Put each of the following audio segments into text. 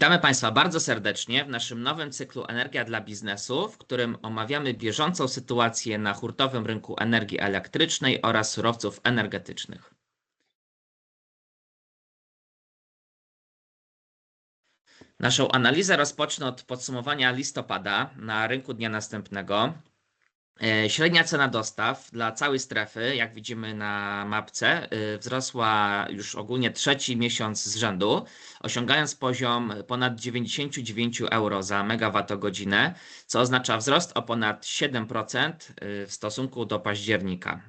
Witamy Państwa bardzo serdecznie w naszym nowym cyklu Energia dla biznesu, w którym omawiamy bieżącą sytuację na hurtowym rynku energii elektrycznej oraz surowców energetycznych. Naszą analizę rozpocznę od podsumowania listopada na rynku dnia następnego. E, średnia cena dostaw dla całej strefy, jak widzimy na mapce, e, wzrosła już ogólnie trzeci miesiąc z rzędu, osiągając poziom ponad 99 euro za megawattogodzinę, co oznacza wzrost o ponad 7% e, w stosunku do października.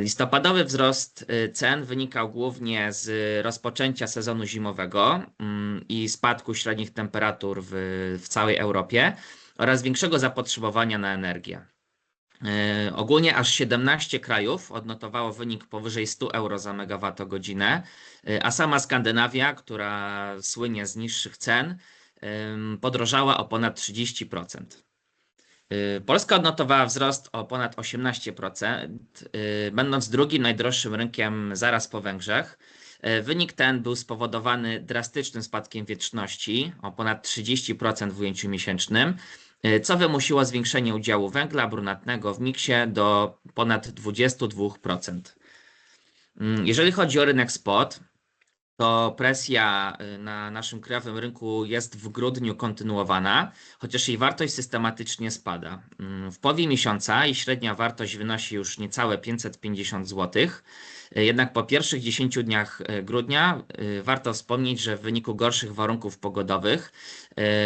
Listopadowy wzrost cen wynikał głównie z rozpoczęcia sezonu zimowego mm, i spadku średnich temperatur w, w całej Europie oraz większego zapotrzebowania na energię. E, ogólnie aż 17 krajów odnotowało wynik powyżej 100 euro za megawattogodzinę, e, a sama Skandynawia, która słynie z niższych cen, podrożała o ponad 30%. E, Polska odnotowała wzrost o ponad 18%, będąc drugim najdroższym rynkiem zaraz po Węgrzech. Wynik ten był spowodowany drastycznym spadkiem wietrzności o ponad 30% w ujęciu miesięcznym, co wymusiło zwiększenie udziału węgla brunatnego w miksie do ponad 22%. Mm, jeżeli chodzi o rynek spot, to presja y, na naszym krajowym rynku jest w grudniu kontynuowana, chociaż jej wartość systematycznie spada. Mm, w połowie miesiąca jej średnia wartość wynosi już niecałe 550 zł. Y, jednak po pierwszych 10 dniach grudnia warto wspomnieć, że w wyniku gorszych warunków pogodowych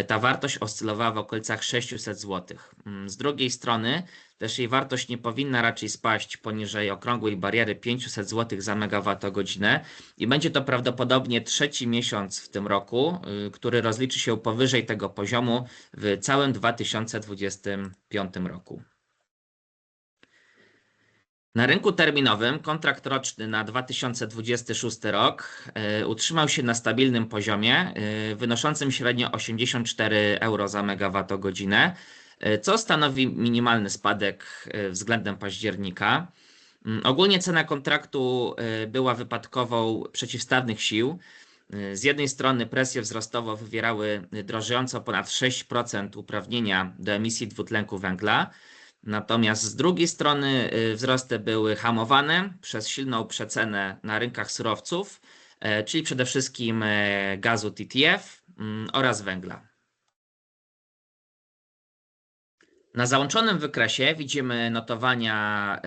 ta wartość oscylowała w okolicach 600 zł. Mm, z drugiej strony też jej wartość nie powinna raczej spaść poniżej okrągłej bariery 500 zł za megawattogodzinę i będzie to prawdopodobnie trzeci miesiąc w tym roku, y, który rozliczy się powyżej tego poziomu w całym 2025 roku. Na rynku terminowym kontrakt roczny na 2026 rok y, utrzymał się na stabilnym poziomie, y, wynoszącym średnio 84 euro za megawattogodzinę E, co stanowi minimalny spadek e, względem października. Mm, ogólnie cena kontraktu e, była wypadkową przeciwstawnych sił. Z jednej strony presję wzrostową wywierały drożejące o ponad 6% uprawnienia do emisji dwutlenku węgla, natomiast z drugiej strony wzrosty były hamowane przez silną przecenę na rynkach surowców, czyli przede wszystkim gazu TTF mm, oraz węgla. Na załączonym wykresie widzimy notowania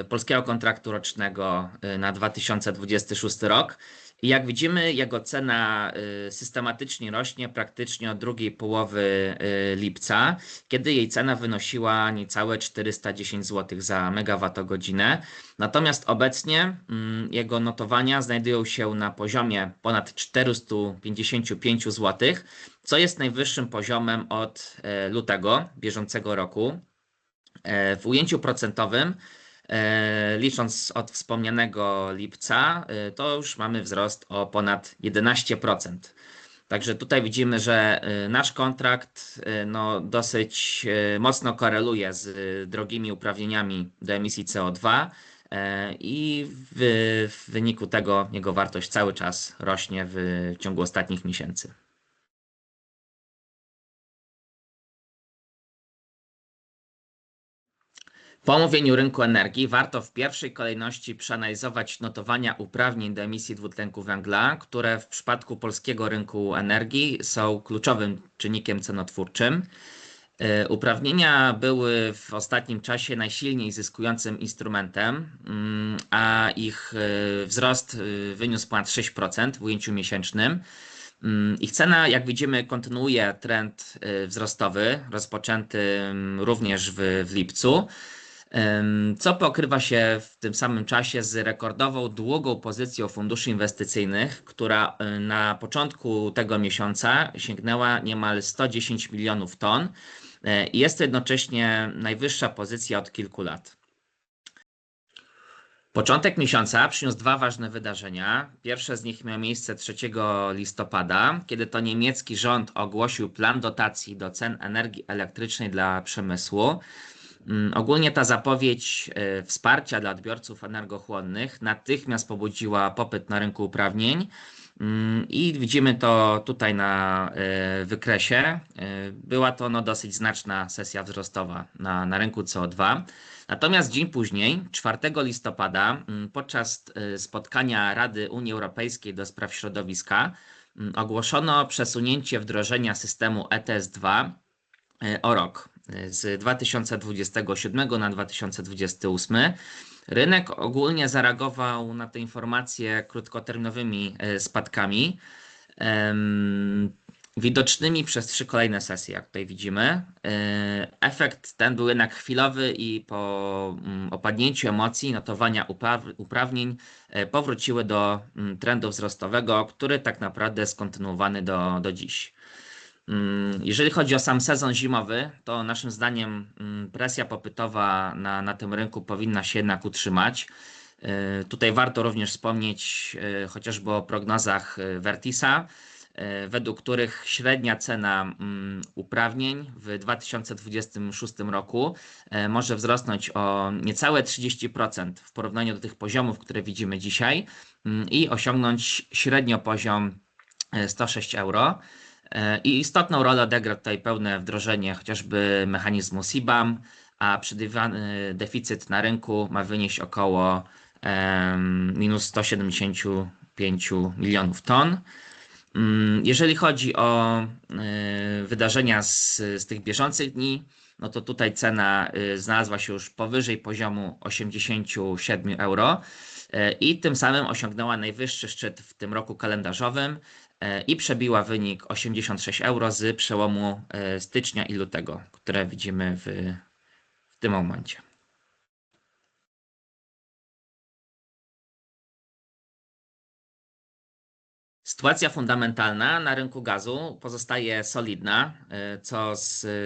y, polskiego kontraktu rocznego y, na 2026 rok. I jak widzimy, jego cena y, systematycznie rośnie praktycznie od drugiej połowy lipca, kiedy jej cena wynosiła niecałe 410 zł za megawattogodzinę. Natomiast obecnie mm, jego notowania znajdują się na poziomie ponad 455 zł co jest najwyższym poziomem od e, lutego bieżącego roku. W ujęciu procentowym, licząc od wspomnianego lipca, to już mamy wzrost o ponad 11%. Także tutaj widzimy, że nasz kontrakt no, dosyć mocno koreluje z drogimi uprawnieniami do emisji CO2 i w, w wyniku tego jego wartość cały czas rośnie w ciągu ostatnich miesięcy. Po omówieniu rynku energii warto w pierwszej kolejności przeanalizować notowania uprawnień do emisji dwutlenku węgla, które w przypadku polskiego rynku energii są kluczowym czynnikiem cenotwórczym. E, uprawnienia były w ostatnim czasie najsilniej zyskującym instrumentem, mm, a ich e, wzrost e, wyniósł ponad 6% w ujęciu miesięcznym. Mm, ich cena, jak widzimy, kontynuuje trend wzrostowy, rozpoczęty również w, w lipcu co pokrywa się w tym samym czasie z rekordową długą pozycją funduszy inwestycyjnych, która y, na początku tego miesiąca sięgnęła niemal 110 milionów ton e, i jest to jednocześnie najwyższa pozycja od kilku lat. Początek miesiąca przyniósł dwa ważne wydarzenia. Pierwsze z nich miało miejsce 3 listopada, kiedy to niemiecki rząd ogłosił plan dotacji do cen energii elektrycznej dla przemysłu. Mm, Ogólnie ta zapowiedź e, wsparcia dla odbiorców energochłonnych natychmiast pobudziła popyt na rynku uprawnień. Mm, I widzimy to tutaj na e, wykresie. E, Była to no, dosyć znaczna sesja wzrostowa na, na rynku CO2. Natomiast dzień później, 4 listopada, mm, podczas spotkania Rady Unii Europejskiej do spraw środowiska, ogłoszono przesunięcie wdrożenia systemu ETS2 e, o rok z 2027 na 2028. Rynek ogólnie zareagował na te informacje krótkoterminowymi e, spadkami. Widocznymi przez trzy kolejne sesje, jak tutaj widzimy. E, Efekt ten był jednak chwilowy i po mm, opadnięciu emocji notowania upraw- uprawnień e, powróciły do mm, trendu wzrostowego, który tak naprawdę jest kontynuowany do, do dziś. Mm, Jeżeli chodzi o sam sezon zimowy, to naszym zdaniem mm, presja popytowa na, na tym rynku powinna się jednak utrzymać. E, Tutaj warto również wspomnieć e, chociażby o prognozach e, Vertisa, według których średnia cena mm, uprawnień w 2026 roku może wzrosnąć o niecałe 30% w porównaniu do tych poziomów, które widzimy dzisiaj i osiągnąć średnio poziom e, 106 euro. E, I istotną rolę odegra tutaj pełne wdrożenie chociażby mechanizmu CBAM, a przewidywany deficyt na rynku ma wynieść około minus 175 milionów ton. Mm, Jeżeli chodzi o e, wydarzenia z, z tych bieżących dni, no to tutaj cena e, znalazła się już powyżej poziomu 87 euro i tym samym osiągnęła najwyższy szczyt w tym roku kalendarzowym i przebiła wynik 86 euro z przełomu e, stycznia i lutego, które widzimy w, w tym momencie. Sytuacja fundamentalna na rynku gazu pozostaje solidna, y, co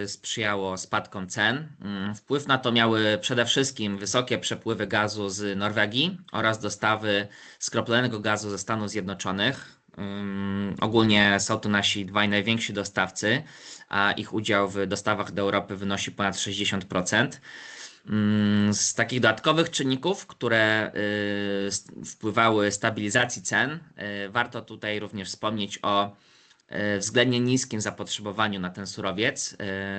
sprzyjało spadkom cen. Mm, Wpływ na to miały przede wszystkim wysokie przepływy gazu z Norwegii oraz dostawy skroplonego gazu ze Stanów Zjednoczonych. Ym, Ogólnie są to nasi dwaj najwięksi dostawcy, a ich udział w dostawach do Europy wynosi ponad 60%. Mm, Z takich dodatkowych czynników, które y, wpływały stabilizacji cen, y, warto tutaj również wspomnieć o y, względnie niskim zapotrzebowaniu na ten surowiec,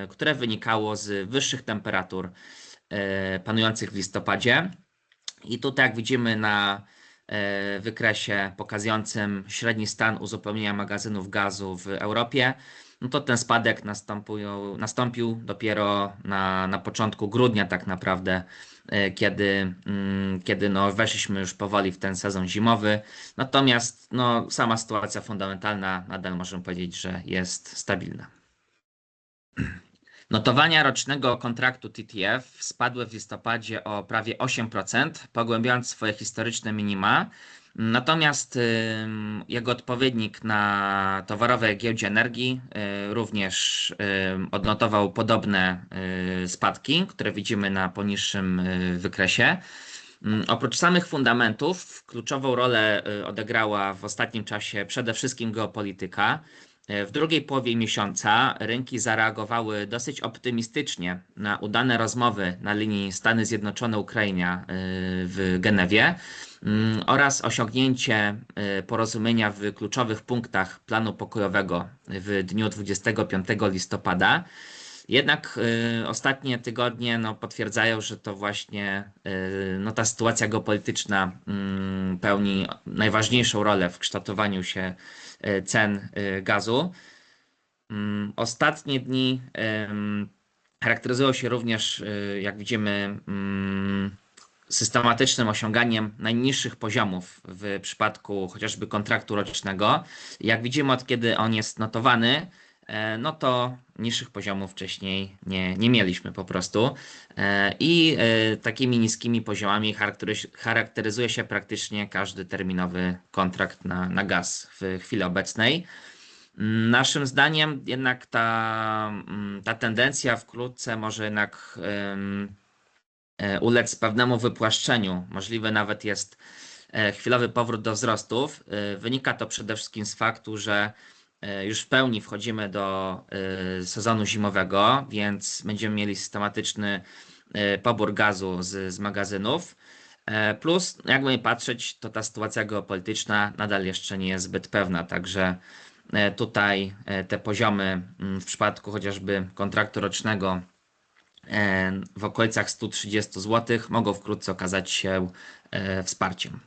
które wynikało z wyższych temperatur panujących w listopadzie. I tutaj, jak widzimy na wykresie pokazującym średni stan uzupełnienia magazynów gazu w Europie, no to ten spadek nastąpił, nastąpił dopiero na, na początku grudnia, tak naprawdę, e, kiedy, mm, kiedy no weszliśmy już powoli w ten sezon zimowy. Natomiast no, sama sytuacja fundamentalna nadal możemy powiedzieć, że jest stabilna. Notowania rocznego kontraktu TTF spadły w listopadzie o prawie 8%, pogłębiając swoje historyczne minima. Natomiast jego odpowiednik na towarowej giełdzie energii y, również odnotował podobne y, spadki, które widzimy na poniższym y, wykresie. Mm, Oprócz samych fundamentów, kluczową rolę odegrała w ostatnim czasie przede wszystkim geopolityka. Y, W drugiej połowie miesiąca rynki zareagowały dosyć optymistycznie na udane rozmowy na linii Stany Zjednoczone-Ukraina y, w Genewie mm, oraz osiągnięcie y, porozumienia w kluczowych punktach planu pokojowego w dniu 25 listopada. Jednak y, ostatnie tygodnie no, potwierdzają, że to właśnie y, no, ta sytuacja geopolityczna mm, pełni najważniejszą rolę w kształtowaniu się y, cen y, gazu. Mm, Ostatnie dni charakteryzują się również, y, jak widzimy, mm, systematycznym osiąganiem najniższych poziomów w przypadku chociażby kontraktu rocznego. Jak widzimy, od kiedy on jest notowany, no to niższych poziomów wcześniej nie, nie mieliśmy po prostu. E, I e, takimi niskimi poziomami charakteryz- charakteryzuje się praktycznie każdy terminowy kontrakt na, na gaz w chwili obecnej. Mm, Naszym zdaniem jednak ta, mm, ta tendencja wkrótce może jednak e, ulec pewnemu wypłaszczeniu. Możliwy nawet jest e, chwilowy powrót do wzrostów. E, Wynika to przede wszystkim z faktu, że e, już w pełni wchodzimy do e, sezonu zimowego, więc będziemy mieli systematyczny e, pobór gazu z, z magazynów. E, Plus, jakby nie patrzeć, to ta sytuacja geopolityczna nadal jeszcze nie jest zbyt pewna, także e, tutaj e, te poziomy mm, w przypadku chociażby kontraktu rocznego e, w okolicach 130 zł mogą wkrótce okazać się e, wsparciem.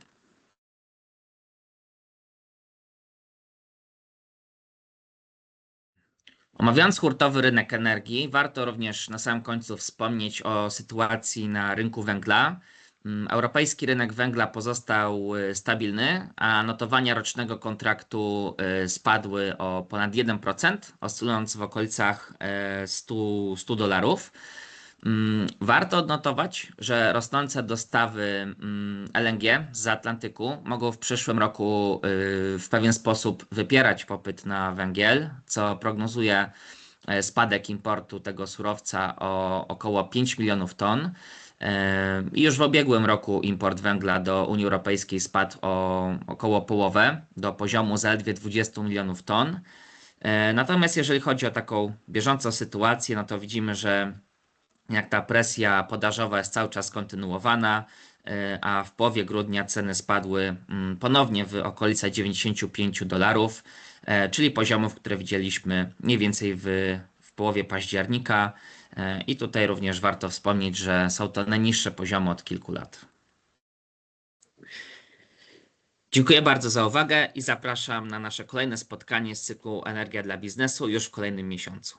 Omawiając hurtowy rynek energii, warto również na samym końcu wspomnieć o sytuacji na rynku węgla. Mm, Europejski rynek węgla pozostał y, stabilny, a notowania rocznego kontraktu y, spadły o ponad 1%, oscylując w okolicach e, 100, 100 dolarów. Mm, Warto odnotować, że rosnące dostawy mm, LNG z Atlantyku mogą w przyszłym roku y, w pewien sposób wypierać popyt na węgiel, co prognozuje e, spadek importu tego surowca o około 5 milionów ton. E, I już w ubiegłym roku import węgla do Unii Europejskiej spadł o około połowę, do poziomu zaledwie 20 milionów ton. E, Natomiast jeżeli chodzi o taką bieżącą sytuację, no to widzimy, że jak ta presja podażowa jest cały czas kontynuowana, e, a w połowie grudnia ceny spadły mm, ponownie w okolice 95 dolarów, e, czyli poziomów, które widzieliśmy mniej więcej w, w połowie października. E, I tutaj również warto wspomnieć, że są to najniższe poziomy od kilku lat. Dziękuję bardzo za uwagę i zapraszam na nasze kolejne spotkanie z cyklu Energia dla biznesu już w kolejnym miesiącu.